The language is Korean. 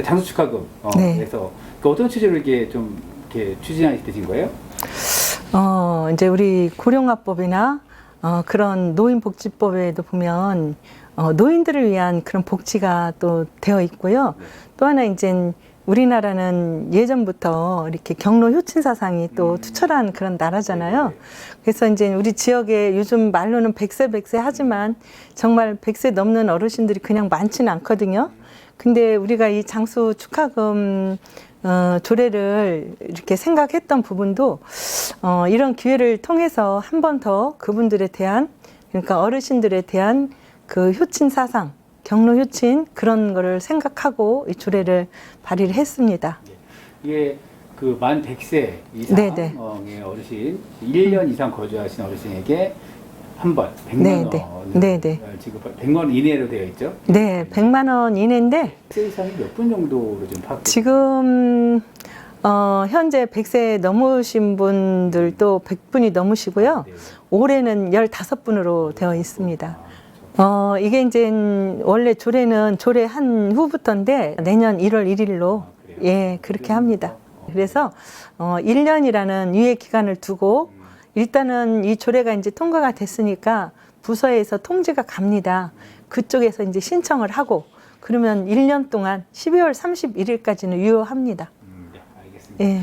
장수 축하금 어, 네. 그래서 그 어떤 취지로 이렇게 좀 이렇게 추진하게 되신 거예요? 어, 이제 우리 고령화법이나 어, 그런 노인복지법에도 보면 어, 노인들을 위한 그런 복지가 또 되어 있고요. 네. 또 하나 이제 우리나라는 예전부터 이렇게 경로 효친 사상이 또 음. 투철한 그런 나라잖아요. 네. 그래서 이제 우리 지역에 요즘 말로는 백세 백세 하지만 정말 백세 넘는 어르신들이 그냥 많지는 않거든요. 근데 우리가 이 장수 축하금 어, 조례를 이렇게 생각했던 부분도 어, 이런 기회를 통해서 한 번 더 그분들에 대한 그러니까 어르신들에 대한 그 효친 사상, 경로 효친 그런 거를 생각하고 이 조례를 발의를 했습니다. 이게 그 만 100세 이상 네네. 어, 의 어르신 1년 이상 거주하신 어르신에게 한 번 100만 네네. 원을 네네. 어, 지금 100만 원 이내로 되어 있죠. 네, 100만 원 이내인데 100세 이상이 몇 분 정도로 좀 파악 지금 어, 현재 100세 넘으신 분들도 100분이 넘으시고요. 네. 올해는 15분으로 되어 있습니다. 아. 어, 이게 이제 원래 조례는 조례 한 후부터인데 내년 1월 1일로 아? 예, 그렇게 합니다. 어. 그래서 어, 1년이라는 유예 기간을 두고 음. 일단은 이 조례가 이제 통과가 됐으니까 부서에서 통지가 갑니다. 그쪽에서 이제 신청을 하고 그러면 1년 동안 12월 31일까지는 유효합니다. 음, 네, 알겠습니다. 예.